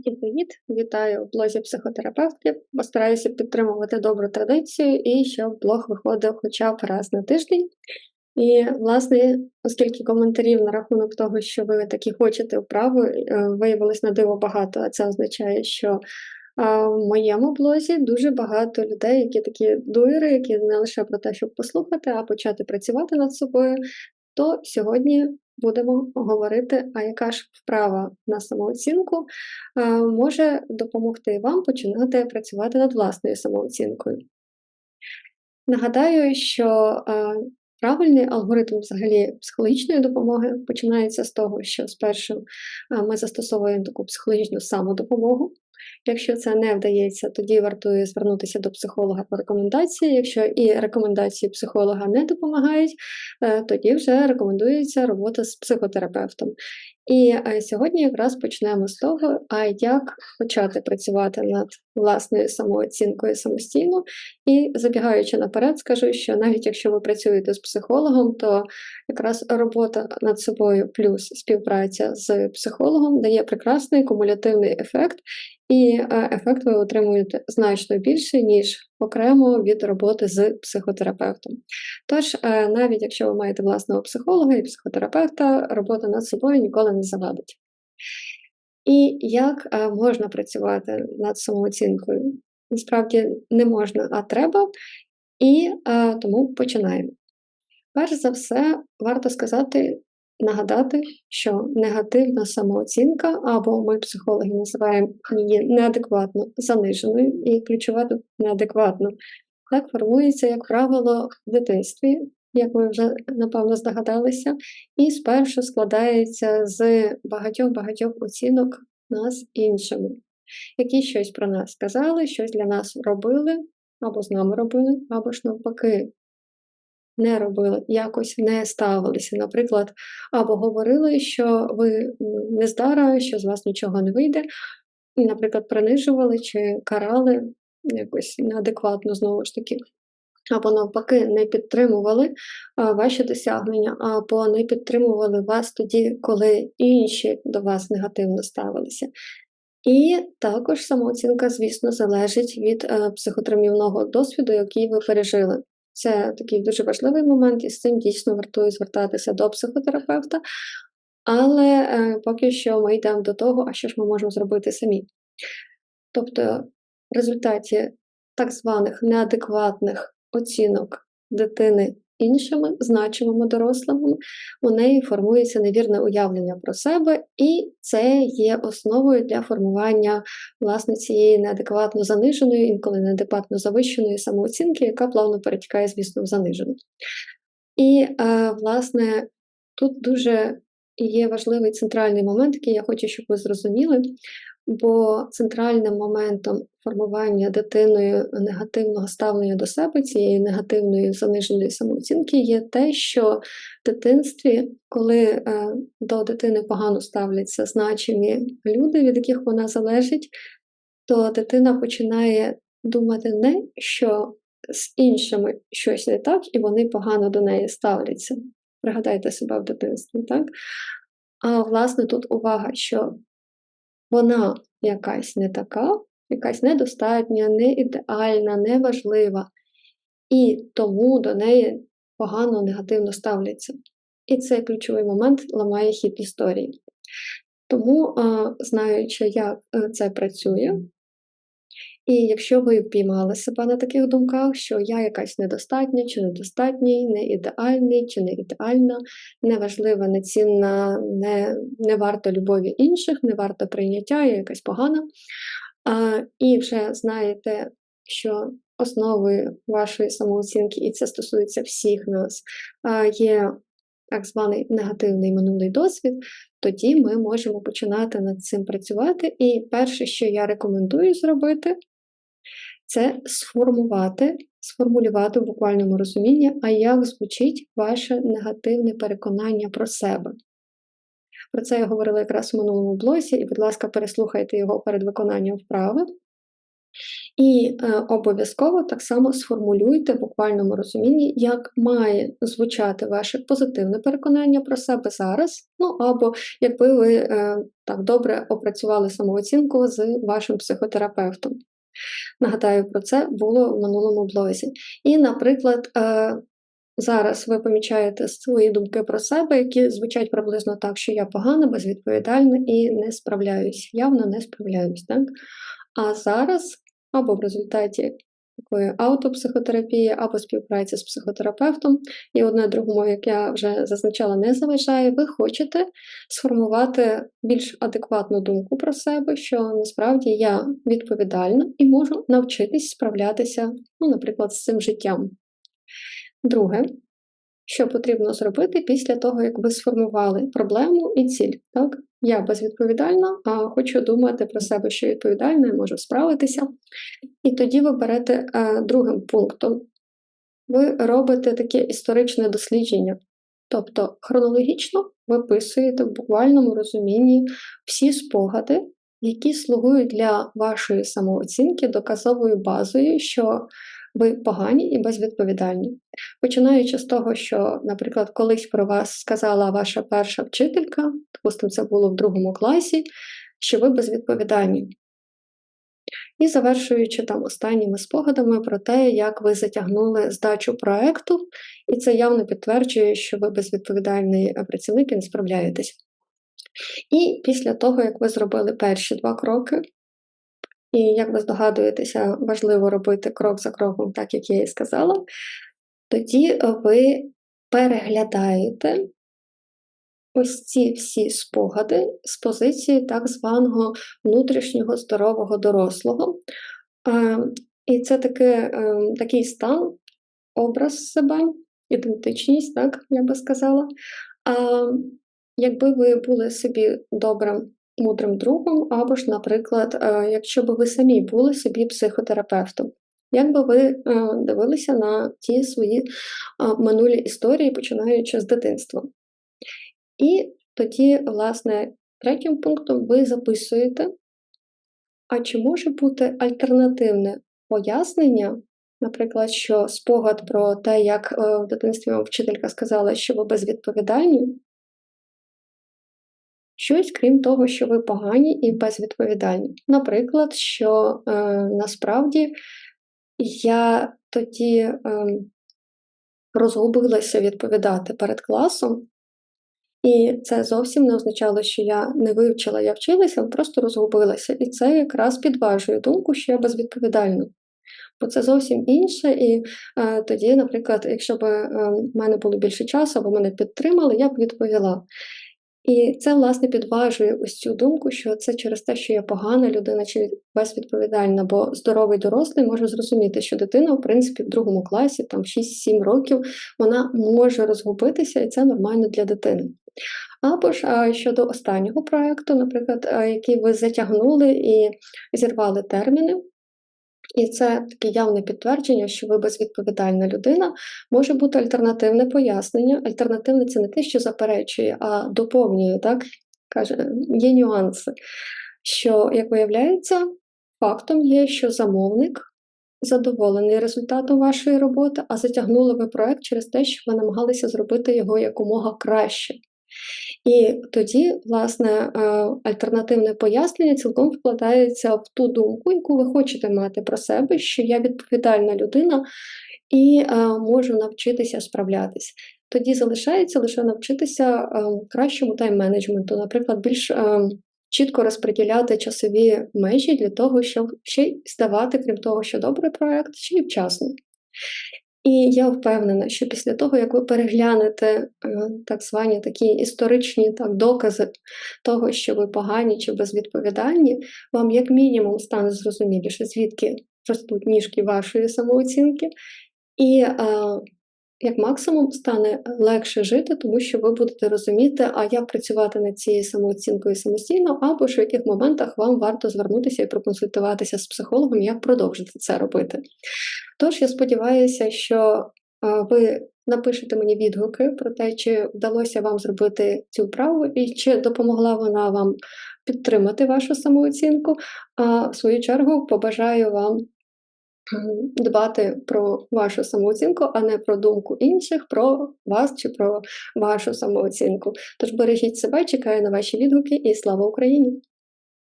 Усім привіт! Вітаю в блозі психотерапевтів. Постараюся підтримувати добру традицію і щоб блог виходив хоча б раз на тиждень. І, власне, оскільки коментарів на рахунок того, що ви такі хочете вправу, е, виявилось на диво багато, а це означає, що в моєму блозі дуже багато людей, які такі дуєри, які не лише про те, щоб послухати, а почати працювати над собою, то сьогодні будемо говорити, а яка ж вправа на самооцінку е, може допомогти вам починати працювати над власною самооцінкою. Нагадаю, що е, правильний алгоритм взагалі психологічної допомоги починається з того, що спершу е, ми застосовуємо таку психологічну самодопомогу. Якщо це не вдається, тоді вартує звернутися до психолога по рекомендації. Якщо і рекомендації психолога не допомагають, е, тоді вже рекомендується робота з психотерапевтом. І е, сьогодні якраз почнемо з того, а як почати працювати над власною самооцінкою самостійно. І забігаючи наперед, скажу, що навіть якщо ви працюєте з психологом, то якраз робота над собою плюс співпраця з психологом дає прекрасний кумулятивний ефект, і е, ефект ви отримуєте значно більше, ніж окремо від роботи з психотерапевтом. Тож, е, навіть якщо ви маєте власного психолога і психотерапевта, робота над собою ніколи не завадить. І як е, можна працювати над самооцінкою? Насправді не можна, а треба, і тому починаємо. Перш за все, варто сказати, нагадати, що негативна самооцінка, або ми психологи називаємо її неадекватно заниженою, і ключова тут неадекватно, так формується, як правило, в дитинстві, як ви вже напевно здогадалися, і спершу складається з багатьох-багатьох оцінок нас іншими, які щось про нас сказали, щось для нас робили, або з нами робили, або ж навпаки не робили, якось не ставилися. Наприклад, або говорили, що ви нездара, що з вас нічого не вийде, і, наприклад, принижували чи карали якось неадекватно знову ж таки. Або навпаки, не підтримували а, ваші досягнення, або не підтримували вас тоді, коли інші до вас негативно ставилися. І також самооцінка, звісно, залежить від е, психотравмівного досвіду, який ви пережили. Це такий дуже важливий момент, і з цим дійсно вартує звертатися до психотерапевта. Але е, поки що ми йдемо до того, а що ж ми можемо зробити самі. Тобто, в результаті так званих неадекватних оцінок дитини іншими значимими дорослими, у неї формується невірне уявлення про себе, і це є основою для формування власне цієї неадекватно заниженої, інколи неадекватно завищеної самооцінки, яка плавно перетікає, звісно, в занижену. І, е, власне, тут дуже є важливий центральний момент, який я хочу, щоб ви зрозуміли. Бо центральним моментом формування дитиною негативного ставлення до себе, цієї негативної заниженої самооцінки, є те, що в дитинстві, коли е, до дитини погано ставляться значимі люди, від яких вона залежить, то дитина починає думати не, що з іншими щось не так, і вони погано до неї ставляться. Пригадайте себе в дитинстві, так? А власне тут увага, що вона якась не така, якась недостатня, не ідеальна, неважлива, і тому до неї погано, негативно ставляться. І цей ключовий момент ламає хід історії. Тому, знаючи, як е, це працює, і якщо ви впіймали себе на таких думках, що я якась недостатня, чи недостатній, не ідеальний, чи не ідеальна, неважлива, нецінна, не не варто любові інших, не варто прийняття, я якась погана. А, І вже знаєте, що основою вашої самооцінки, і це стосується всіх нас, є так званий негативний минулий досвід, тоді ми можемо починати над цим працювати. І перше, що я рекомендую зробити, це сформувати, сформулювати в буквальному розумінні, а як звучить ваше негативне переконання про себе. Про це я говорила якраз у минулому блозі, і, будь ласка, переслухайте його перед виконанням вправи. І е, обов'язково так само сформулюйте в буквальному розумінні, як має звучати ваше позитивне переконання про себе зараз. Ну або якби ви е, так добре опрацювали самооцінку з вашим психотерапевтом. Нагадаю, про це було в минулому блозі. І, наприклад, е, зараз ви помічаєте свої думки про себе, які звучать приблизно так, що я погана, безвідповідальна і не справляюсь, явно не справляюсь. Так? А зараз, або в результаті такої автопсихотерапії, або співпраці з психотерапевтом, і одне другому, як я вже зазначала, не заважає, ви хочете сформувати більш адекватну думку про себе, що насправді я відповідальна і можу навчитись справлятися, ну, наприклад, з цим життям. Друге, що потрібно зробити після того, як ви сформували проблему і ціль. Так? Я безвідповідальна, а хочу думати про себе, що відповідальна, я можу справитися. І тоді ви берете а, другим пунктом. Ви робите таке історичне дослідження. Тобто хронологічно виписуєте в буквальному розумінні всі спогади, які слугують для вашої самооцінки доказовою базою, що ви погані і безвідповідальні. Починаючи з того, що, наприклад, колись про вас сказала ваша перша вчителька, допустимо, це було в другому класі, що ви безвідповідальні. І завершуючи там останніми спогадами про те, як ви затягнули здачу проекту, і це явно підтверджує, що ви безвідповідальний працівник і не справляєтесь. І після того, як ви зробили перші два кроки, і, як ви здогадуєтеся, важливо робити крок за кроком, так як я і сказала, тоді ви переглядаєте ось ці всі спогади з позиції так званого внутрішнього здорового дорослого. І це таки, ем, такий стан, образ себе, ідентичність, так, я би сказала. А якби ви були собі добрим мудрим другом, або ж, наприклад, е, якщо б ви самі були собі психотерапевтом. Як би ви е, дивилися на ті свої минулі історії, починаючи з дитинства? І тоді, власне, третім пунктом ви записуєте, а чи може бути альтернативне пояснення, наприклад, що спогад про те, як е, в дитинстві вчителька сказала, що ви безвідповідальні, щось крім того, що ви погані і безвідповідальні. Наприклад, що е, насправді я тоді е, розгубилася відповідати перед класом, і це зовсім не означало, що я не вивчила, я вчилася, але просто розгубилася. І це якраз підважує думку, що я безвідповідальна. Бо це зовсім інше, і е, тоді, наприклад, якщо б е, мене було більше часу, або мене підтримали, я б відповіла. І це, власне, підважує ось цю думку, що це через те, що я погана людина чи безвідповідальна, бо здоровий дорослий може зрозуміти, що дитина, в принципі, в другому класі, там 6-7 років, вона може розгубитися, і це нормально для дитини. Або ж щодо останнього проєкту, наприклад, який ви затягнули і зірвали терміни. І це таке явне підтвердження, що ви безвідповідальна людина, може бути альтернативне пояснення. Альтернативне це не те, що заперечує, а доповнює, так? Каже, є нюанси. Що, як виявляється, фактом є, що замовник задоволений результатом вашої роботи, а затягнули ви проект через те, що ви намагалися зробити його якомога краще. І тоді, власне, е, альтернативне пояснення цілком вкладається в ту думку, яку ви хочете мати про себе, що я відповідальна людина і е, можу навчитися справлятися. Тоді залишається лише навчитися е, кращому тайм-менеджменту, наприклад, більш чітко розподіляти часові межі для того, щоб ще здавати, крім того, що добрий проект, ще й вчасно. І я впевнена, що після того, як ви переглянете е, так звані такі історичні так, докази того, що ви погані чи безвідповідальні, вам як мінімум стане зрозуміліше, звідки ростуть ніжки вашої самооцінки, і е, як максимум стане легше жити, тому що ви будете розуміти, а як працювати над цією самооцінкою самостійно, або ж в яких моментах вам варто звернутися і проконсультуватися з психологом, як продовжити це робити. Тож я сподіваюся, що ви напишете мені відгуки про те, чи вдалося вам зробити цю вправу, і чи допомогла вона вам підтримати вашу самооцінку. А в свою чергу побажаю вам дбати про вашу самооцінку, а не про думку інших про вас чи про вашу самооцінку. Тож бережіть себе, чекаю на ваші відгуки і слава Україні!